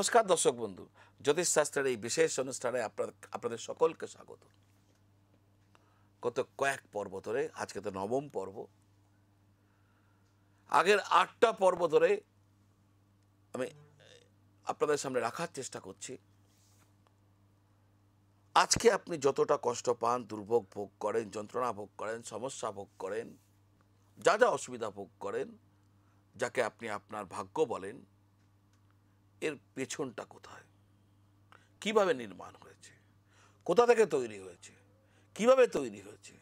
নমস্কার, দর্শক বন্ধু। জ্যোতিষশাস্ত্রের এই বিশেষ অনুষ্ঠানে আপনার আপনাদের সকলকে স্বাগত। গত কয়েক পর্ব ধরে, আজকে তো নবম পর্ব। আগের আটটা পর্ব ধরে আমি আপনাদের সামনে রাখার চেষ্টা করছি। আজকে আপনি যতটা কষ্ট পান, দুর্ভোগ ভোগ করেন, যন্ত্রণা ভোগ করেন, সমস্যা ভোগ করেন, যা যা অসুবিধা ভোগ করেন, যাকে আপনি আপনার ভাগ্য বলেন এর পেছনটা কোথায়? কীভাবে নির্মাণ হয়েছে? কোথা থেকে তৈরি হয়েছে? কীভাবে তৈরি হয়েছে?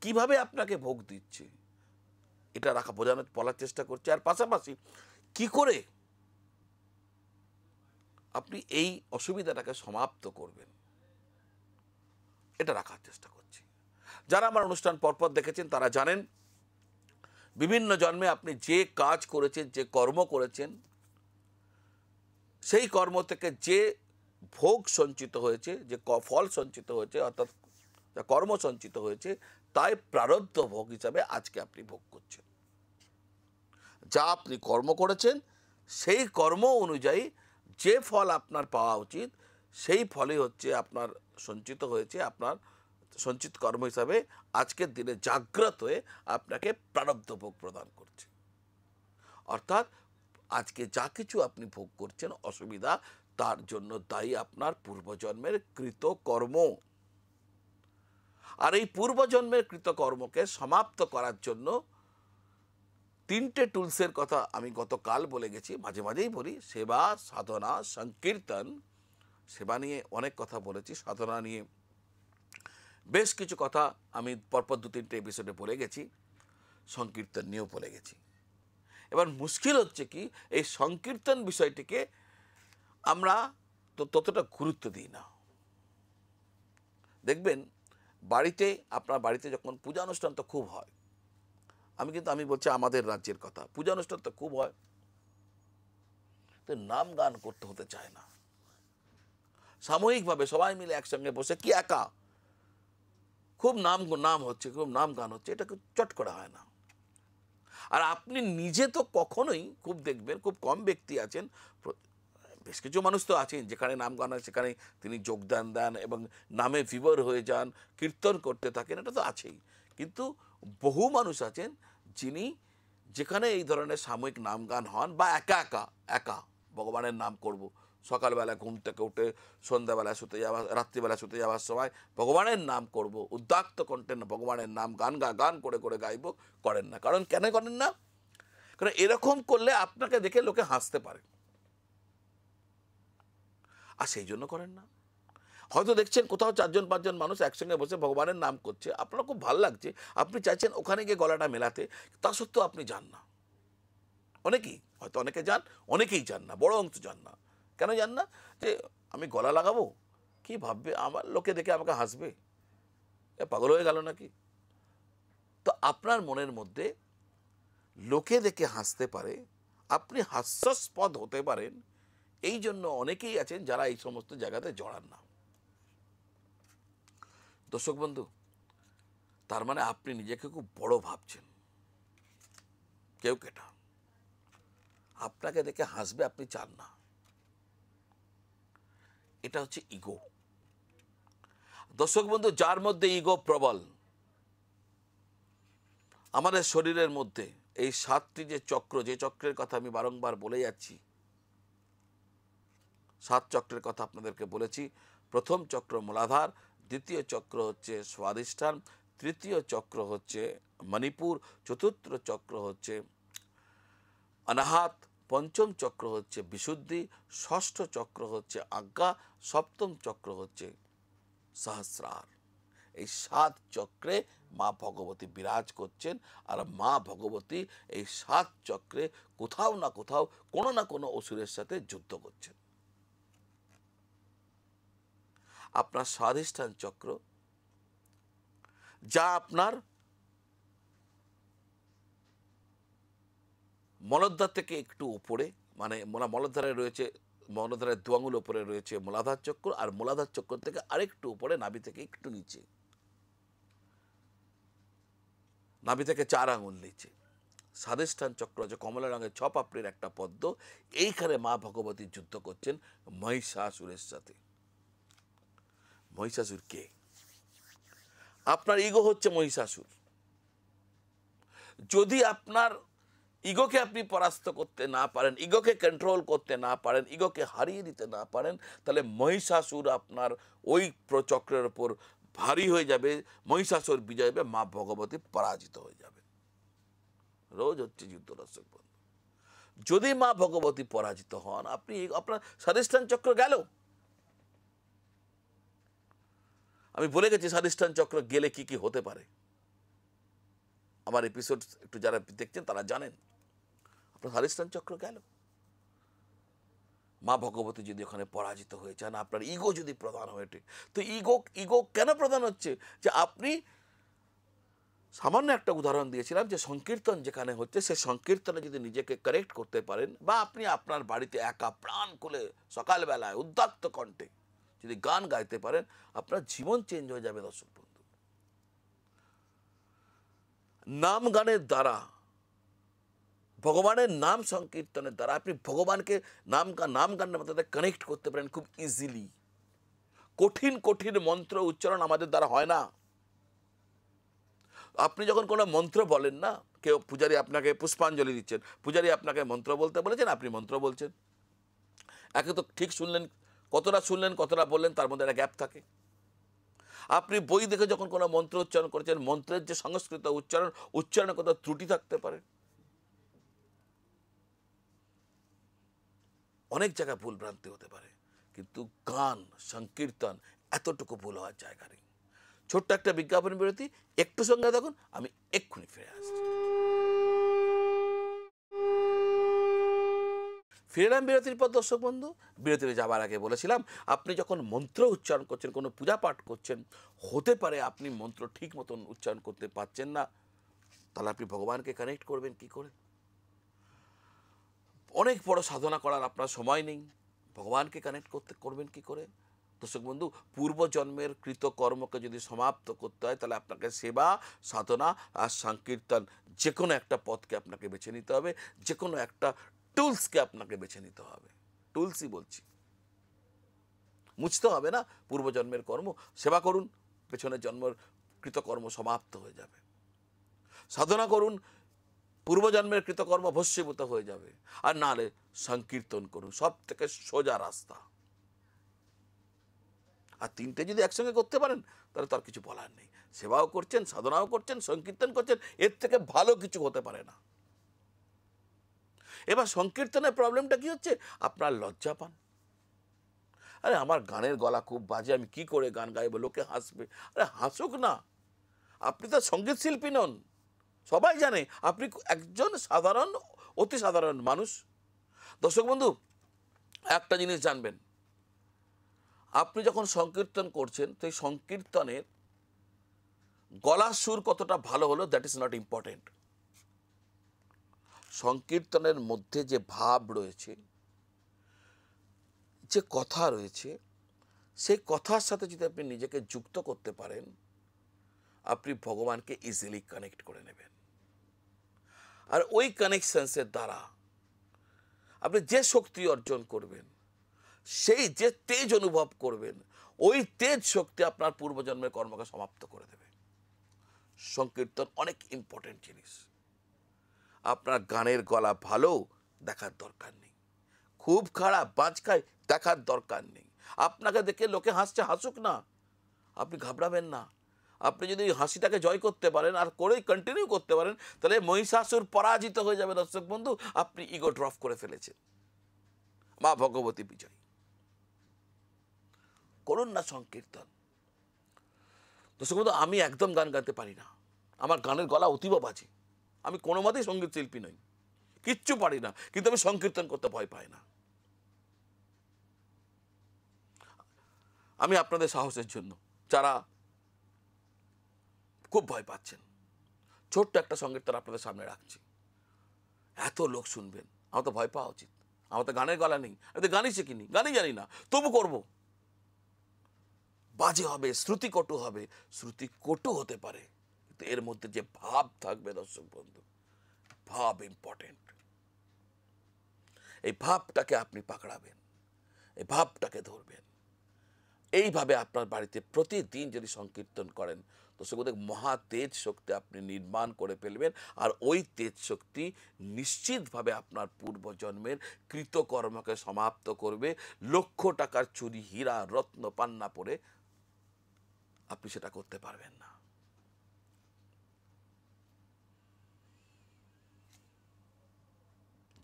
কীভাবে আপনাকে ভোগ দিচ্ছে? এটা রাখা বোঝানোর, বলার চেষ্টা করছে। আর পাশাপাশি কি করে আপনি এই অসুবিধাটাকে সমাপ্ত করবেন? এটা রাখার চেষ্টা করছি। যারা আমার অনুষ্ঠান পরপর দেখেছেন, তারা জানেন, বিভিন্ন জন্মে আপনি যে কাজ করেছেন, যে কর্ম করেছেন সেই কর্ম থেকে যে ভোগ সঞ্চিত হয়েছে, যে ফল সঞ্চিত হয়েছে, অর্থাৎ কর্ম সঞ্চিত হয়েছে, তাই প্রারব্ধ ভোগ হিসাবে আজকে আপনি ভোগ করছেন। যা আপনি কর্ম করেছেন, সেই কর্ম অনুযায়ী যে ফল আপনার পাওয়া উচিত, সেই ফলই হচ্ছে আপনার সঞ্চিত হয়েছে, আপনার সঞ্চিত কর্ম হিসাবে আজকের দিনে জাগ্রত হয়ে আপনাকে প্রারব্ধ ভোগ প্রদান করছে। অর্থাৎ আজকে যা কিছু আপনি ভোগ করছেন অসুবিধা, তার জন্য দায়ী আপনার পূর্বজন্মের কৃত কর্ম আর এই পূর্বজন্মের কৃতকর্মকে সমাপ্ত করার জন্য তিনটে টুলসের কথা আমি গতকাল বলে গেছি, মাঝে মাঝেই বলি, সেবা, সাধনা, সংকীর্তন, সেবা নিয়ে অনেক কথা বলেছি, সাধনা নিয়ে বেশ কিছু কথা আমি পরপর দু তিনটে এপিসোডে বলে গেছি, সংকীর্তন নিয়েও বলে গেছি। এবার মুশকিল হচ্ছে কি, এই সংকীর্তন বিষয়টিকে আমরা তো ততটা গুরুত্ব দিই না। দেখবেন, বাড়িতে, আপনার বাড়িতে যখন পূজা অনুষ্ঠান তো খুব হয়, আমি কিন্তু, আমি বলছি আমাদের রাজ্যের কথা পূজা অনুষ্ঠান তো খুব হয়। তো নাম গান করতে হতে চায় না। সাময়িকভাবে সবাই মিলে একসঙ্গে বসে কি একা, খুব নাম নাম হচ্ছে, খুব নাম গান হচ্ছে এটা চট করা হয় না। আর আপনি নিজে তো কখনোই খুব দেখবেন, খুব কম ব্যক্তি আছেন। বেশ কিছু মানুষ তো আছেন, যেখানে নাম গান সেখানে তিনি যোগদান দেন এবং নামে ফিভার হয়ে যান, কীর্তন করতে থাকেন, এটা তো আছেই। কিন্তু বহু মানুষ আছেন যিনি যেখানে এই ধরনের সাময়িক নাম গান হন বা একা একা একা ভগবানের নাম করব। সকালবেলা ঘুম থেকে উঠে সন্ধ্যাবেলা শুতে যাওয়া, রাত্রিবেলা শুতে যাওয়ার সময় ভগবানের নাম করব, উদ্দাক্ত না ভগবানের নাম গান গা, গান করে করে গাইব, করেন না। কারণ কেন করেন না? কারণ এরকম করলে আপনাকে দেখে লোকে হাসতে পারে। আর সেই জন্য করেন না। হয়তো দেখছেন কোথাও চারজন, পাঁচজন মানুষ একসঙ্গে বসে ভগবানের নাম করছে, আপনার খুব ভালো লাগছে। আপনি চাইছেন ওখানে গিয়ে গলাটা মেলাতে, তা সত্ত্বেও আপনি যান না। অনেকেই, হয়তো অনেকে যান, অনেকেই যান না বড় অংশ যান না। কেন যান না যে আমি গলা লাগাবো? কি ভাববে? আমার লোকে দেখে আমাকে হাসবে। এ পাগল হয়ে গেল নাকি? তো আপনার মনের মধ্যে লোকে দেখে হাসতে পারে, আপনি হাস্যাস্পদ হতে পারেন, এই জন্য অনেকেই আছেন যারা এই সমস্ত জায়গাতে জড়ান না। দর্শক বন্ধু, তার মানে আপনি নিজেকে খুব বড় ভাবছেন। কেউ কেটা। আপনাকে দেখে হাসবে আপনি চান না। এটা হচ্ছে ইগো দর্শক বন্ধু, যার মধ্যে ইগো প্রবল, আমাদের শরীরের মধ্যে এই সাতটি যে চক্র, যে চক্রের কথা আমি বারংবার বলে যাচ্ছি, সাত চক্রের কথা আপনাদেরকে বলেছি। প্রথম চক্র মূলাধার, দ্বিতীয় চক্র হচ্ছে স্বাদিষ্ঠান তৃতীয় চক্র হচ্ছে মণিপুর, চতুর্থ চক্র হচ্ছে অনাহাত পঞ্চম চক্র হচ্ছে বিশুদ্ধি, ষষ্ঠ চক্র হচ্ছে আজ্ঞা, সপ্তম চক্র হচ্ছে সহস্রার। এই সাত চক্রে মা ভগবতী বিরাজ করছেন আর মা ভগবতী এই সাত চক্রে কোথাও না কোথাও কোনো না কোনো অসুরের সাথে যুদ্ধ করছেন। আপনার স্বাধিষ্ঠান চক্র, যা আপনার মলদ্বার থেকে একটু উপরে মানে মোলা, মলদ্বারে রয়েছে, মলদ্বারের দোয়াঙ্গুল উপরে রয়েছে মূলাধার চক্র আর মূলাধার চক্র থেকে আরেকটু উপরে, নাভি থেকে একটু নিচে। নাভি থেকে চার আঙুল নিচে। স্বাধিষ্ঠান চক্র আছে কমলা রঙের ছ পাপড়ির একটা পদ্ম। এইখানে মা ভগবতী যুদ্ধ করছেন মহিষাসুরের সাথে। মহিষাসুর কে? আপনার ইগো হচ্ছে মহিষাসুর। যদি আপনার ইগোকে আপনি পরাস্ত করতে না পারেন, ইগোকে কন্ট্রোল করতে না পারেন, ইগোকে হারিয়ে দিতে না পারেন, তাহলে মহিষাসুর আপনার ওই প্রচক্রের ওপর ভারী হয়ে যাবে, মহিষাসুর বিজয় হবে মা ভগবতী পরাজিত হয়ে যাবে। রোজ হচ্ছে যুদ্ধ দর্শক বন্ধু। যদি মা ভগবতী পরাজিত হন, আপনি আপনার স্বাধিষ্ঠান চক্র গেল? আমি বলে গেছি স্বাধিষ্ঠান চক্র গেলে কি কি হতে পারে? আমার এপিসোড একটু যারা দেখছেন, তারা জানেন। আপনার স্বাধিষ্ঠান চক্র গেল। মা ভগবতী যদি ওখানে পরাজিত হয়ে যান, আপনার ইগো যদি প্রধান হয়ে ওঠে, তো ইগো ইগো কেন প্রধান হচ্ছে? যে আপনি সামান্য একটা উদাহরণ দিয়েছিলাম যে সংকীর্তন যেখানে হচ্ছে, সে সংকীর্তনে যদি নিজেকে কারেক্ট করতে পারেন, বা আপনি আপনার বাড়িতে একা প্রাণ খুলে সকালবেলায় উদ্যাক্ত কণ্ঠে যদি গান গাইতে পারেন, আপনার জীবন চেঞ্জ হয়ে যাবে দর্শক বন্ধু। নাম গানের দ্বারা ভগবানের নাম সংকীর্তনের দ্বারা আপনি ভগবানকে নাম নাম গানের মধ্যে কানেক্ট করতে পারেন খুব ইজিলি কঠিন কঠিন মন্ত্র উচ্চারণ আমাদের দ্বারা হয় না। আপনি যখন কোনো মন্ত্র বলেন না, কেউ পূজারি আপনাকে পুষ্পাঞ্জলি দিচ্ছেন, পূজারি আপনাকে মন্ত্র বলতে বলেছেন, আপনি মন্ত্র বলছেন। একে তো ঠিক শুনলেন, কতটা শুনলেন, কতটা বললেন, তার মধ্যে একটা গ্যাপ থাকে। আপনি বই দেখে যখন কোনো মন্ত্র উচ্চারণ করেছেন, মন্ত্রের যে সংস্কৃত উচ্চারণ উচ্চারণে কোথাও ত্রুটি থাকতে পারে। অনেক জায়গায় ভুল ভ্রান্তি হতে পারে, কিন্তু গান, সংকীর্তন এতটুকু ভুল হওয়ার জায়গা নেই। ছোট্ট একটা বিজ্ঞাপন বিরতি, একটু সঙ্গে দেখুন আমি এক্ষুনি ফিরে আসছি। ফিরে এলাম বিরতির পর, দর্শক বন্ধু, বিরতিতে যাবার আগে বলেছিলাম, আপনি যখন মন্ত্র উচ্চারণ করছেন, কোনো পূজা পাঠ করছেন, হতে পারে আপনি মন্ত্র ঠিক মতন উচ্চারণ করতে পারছেন না। তাহলে আপনি ভগবানকে কানেক্ট করবেন কি করে? অনেক বড় সাধনা করার আপনার সময় নেই। ভগবানকে কানেক্ট করতে, করবেন কি করে? দর্শক বন্ধু, পূর্বজন্মের কৃতকর্মকে যদি সমাপ্ত করতে হয়, তাহলে আপনাকে সেবা, সাধনা আর সংকীর্তন যে কোনো একটা পথকে আপনাকে বেছে নিতে হবে যে কোনো একটা টুলসকে আপনাকে বেছে নিতে হবে। টুলসই বলছি। মুছতে হবে না, পূর্বজন্মের কর্ম, সেবা করুন, পেছনের জন্মের কৃতকর্ম সমাপ্ত হয়ে যাবে। সাধনা করুন পূর্বজন্মের কৃতকর্ম ভস্মীভূত হয়ে যাবে। আর নাহলে সংকীর্তন করুন, সব থেকে সোজা রাস্তা। আর তিনটে যদি একসঙ্গে করতে পারেন, তাহলে তার কিছু বলার নেই। সেবাও করছেন, সাধনাও করছেন, সংকীর্তন করছেন, এর থেকে ভালো কিছু হতে পারে না। এবার সংকীর্তনের প্রবলেমটা কি হচ্ছে? আপনার লজ্জা পান। আরে, আমার গানের গলা খুব বাজে, আমি কি করে গান গাইবো? লোকে হাসবে। আরে, হাসুক না। আপনি তো সংগীত শিল্পী নন। সবাই জানে, আপনি একজন সাধারণ, অতি সাধারণ মানুষ। দর্শক বন্ধু, একটা জিনিস জানবেন। আপনি যখন সংকীর্তন করছেন এই সংকীর্তনের গলার সুর কতটা ভালো হলো দ্যাট ইজ নট ইম্পর্টেন্ট সংকীর্তনের মধ্যে যে ভাব রয়েছে, যে কথা রয়েছে, সেই কথার সাথে যদি আপনি নিজেকে যুক্ত করতে পারেন, আপনি ভগবানকে ইজিলি কানেক্ট করে নেবেন। আর ওই কানেকশনসের দ্বারা আপনি যে শক্তি অর্জন করবেন, সেই যে তেজ অনুভব করবেন, ওই তেজ শক্তি আপনার পূর্বজন্মের কর্মকে সমাপ্ত করে দেবে। সংকীর্তন অনেক ইম্পর্টেন্ট জিনিস। আপনার গানের গলা ভালো দেখার দরকার নেই। খুব খারাপ বাঁচকায় দেখার দরকার নেই। আপনাকে দেখে লোকে হাসছে, হাসুক না। আপনি ঘাবড়াবেন না। আপনি যদি হাসিটাকে জয় করতে পারেন আর করেই কন্টিনিউ করতে পারেন, তাহলে মহিষাসুর পরাজিত হয়ে যাবে দর্শক বন্ধু। আপনি ইগো ড্রপ করে ফেলেছেন। মা ভগবতী বিজয়। করুন না সংকীর্তন। দর্শক বন্ধু, আমি একদম গান গাইতে পারি না। আমার গানের গলা অতীব বাজে। আমি কোনো মতেই সংগীত শিল্পী নই। কিচ্ছু পারি না, কিন্তু আমি সংকীর্তন করতে ভয় পাই না। আমি আপনাদের সাহসের জন্য, যারা খুব ভয় পাচ্ছেন। ছোট্ট একটা সংগীত সংকীর্তন আপনাদের সামনে রাখছি। এত লোক শুনবেন, আমার তো ভয় পাওয়া উচিত। আমার তো গানের গলা নেই, আমি তো গানই শিখিনি, গানই জানি না, তবু করব। বাজে হবে শ্রুতি কটু হবে শ্রুতি কটু হতে পারে, কিন্তু এর মধ্যে যে ভাব থাকবে দর্শক বন্ধু, ভাব ইম্পর্টেন্ট এই ভাবটাকে আপনি পাকড়াবেন, এই ভাবটাকে ধরবেন। এইভাবে আপনার বাড়িতে প্রতিদিন যদি সংকীর্তন করেন, তো সেগুলো মহা তেজ শক্তি আপনি নির্মাণ করে ফেলবেন। আর ওই তেজ শক্তি নিশ্চিতভাবে আপনার পূর্বজন্মের কৃতকর্মকে সমাপ্ত করবে। লক্ষ টাকার চুরি, হীরা, রত্ন, পান্না পরে আপনি সেটা করতে পারবেন না।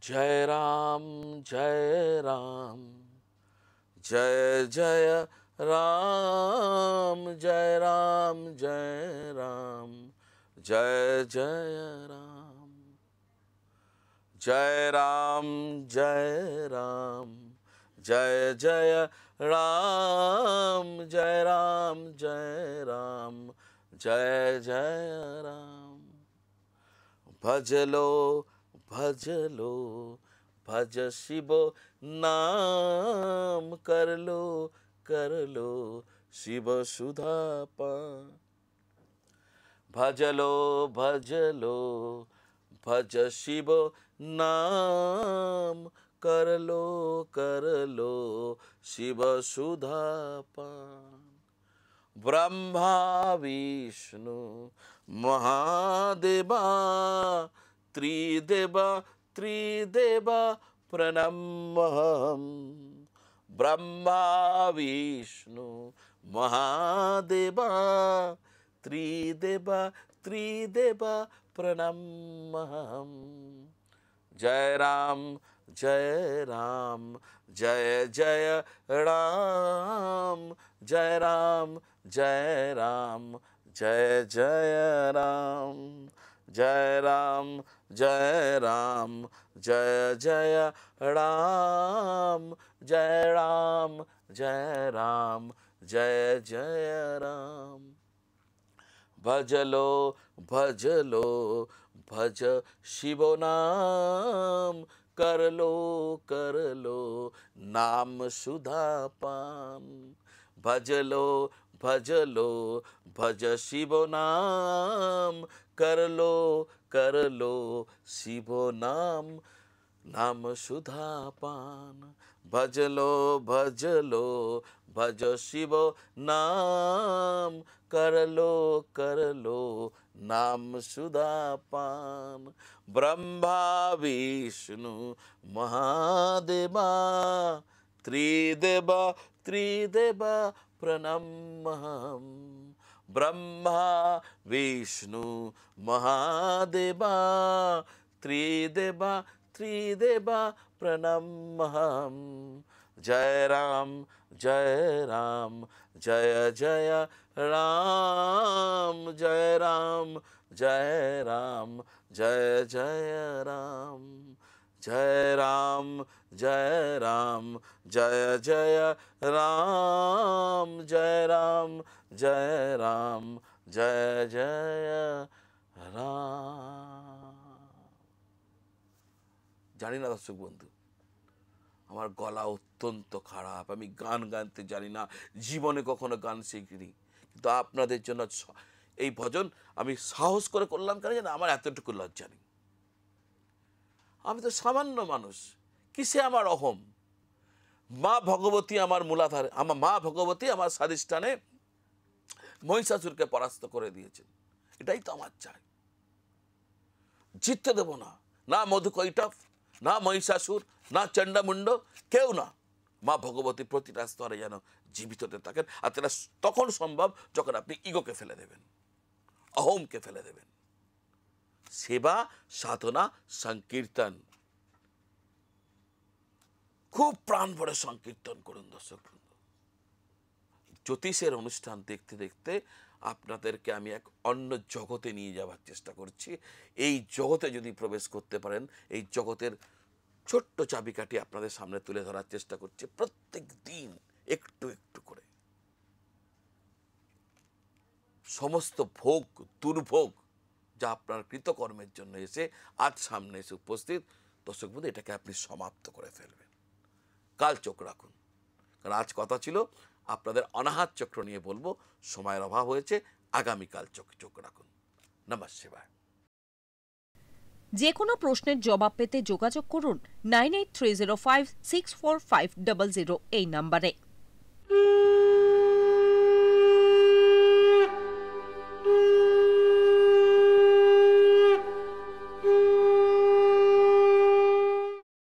জয় রাম জয় রাম, জয় জয় राम, जय राम जय राम, जय जय राम जय राम जय राम, जय जय राम जय राम जय राम, जय जय राम। भज लो भज लो, भज शिव नाम कर लो कर लो शिव सुधा पान। भजलो भजलो भज शिव नाम कर लो कर लो शिव सुधा पान। ब्रह्मा, विष्णु, महादेवा, त्रिदेवा त्रिदेवा प्रणमहम् ब्रह्मा, विष्णु, महादेवा, त्रिदेवा त्रिदेवा प्रणमहम् जय राम जय राम, जय जय राम जय राम जय राम, जय जय राम। जय राम जय राम, जय जय राम जय राम जय राम, जय जय राम। भजलो भजलो भज लो, भज शिव नाम, कर लो कर लो, नाम सुधा पान भजलो भजलो भज लो, भज शिव नाम, कर लो कर लो शिव नाम नाम सुधा पान। भजलो भजलो भज शिव नाम, कर लो कर लो, नाम सुधा पान। ब्रह्मा, विष्णु, महादेवा, त्रिदेवा त्रिदेवा प्रणमहम् ब्रह्मा, विष्णु, महादेवा, त्रिदेवा त्रिदेवा प्रणमहम् जय राम जय राम, जय जय राम जय राम जय राम, जय जय राम जय राम जय राम, जय जय राम। রাম, জয় রাম, জয় জয় রাম। জানি না দর্শক বন্ধু, আমার গলা অত্যন্ত খারাপ, আমি গান গাইতে জানি না, জীবনে কখনো গান শিখিনি, কিন্তু আপনাদের জন্য এই ভজন আমি সাহস করে করলাম কেন জানি, আমার এতটুকু লজ্জা নেই। আমি তো সামান্য মানুষ, কিসে আমার অহম? মা ভগবতী আমার মূলাধারে, আমার মা ভগবতী আমার স্বাধীষ্ঠানে মহিষাসুরকে পরাস্ত করে দিয়েছেন। এটাই তো আমার চাই। জিততে দেব না। না মধুকৈটভ না মহিষাসুর, না চণ্ডামুণ্ড, কেউ না। মা ভগবতী প্রতিটা স্তরে যেন জীবিততে থাকেন আর সেটা তখন সম্ভব যখন আপনি ইগোকে ফেলে দেবেন, অহমকে ফেলে দেবেন। সেবা, সাধনা, সংকীর্তন। খুব প্রাণ ভরে সংকীর্তন করুন দর্শক। জ্যোতিষের অনুষ্ঠান দেখতে দেখতে আপনাদেরকে আমি এক অন্য জগতে নিয়ে যাওয়ার চেষ্টা করছি। এই জগতে যদি প্রবেশ করতে পারেন, এই জগতের ছোট্ট চাবিকাঠি আপনাদের সামনে তুলে ধরার চেষ্টা করছি প্রত্যেক দিন একটু একটু করে। সমস্ত ভোগ, দুর্ভোগ যা আপনার কৃতকর্মের জন্য এসে আজ সামনে এসে উপস্থিত, দর্শক বন্ধু, এটাকে আপনি সমাপ্ত করে ফেলবেন। কাল চোখ রাখুন। কারণ আজ কথা ছিল আপনাদের অনাহাত চক্র নিয়ে বলব, সময়ের অভাব হয়েছে, আগামীকাল চোখ চোখ রাখুন। নমস্কার। শিবায় যে কোনো প্রশ্নের জবাব পেতে যোগাযোগ করুন nine eight three zero five six four five double zero এই নম্বরে।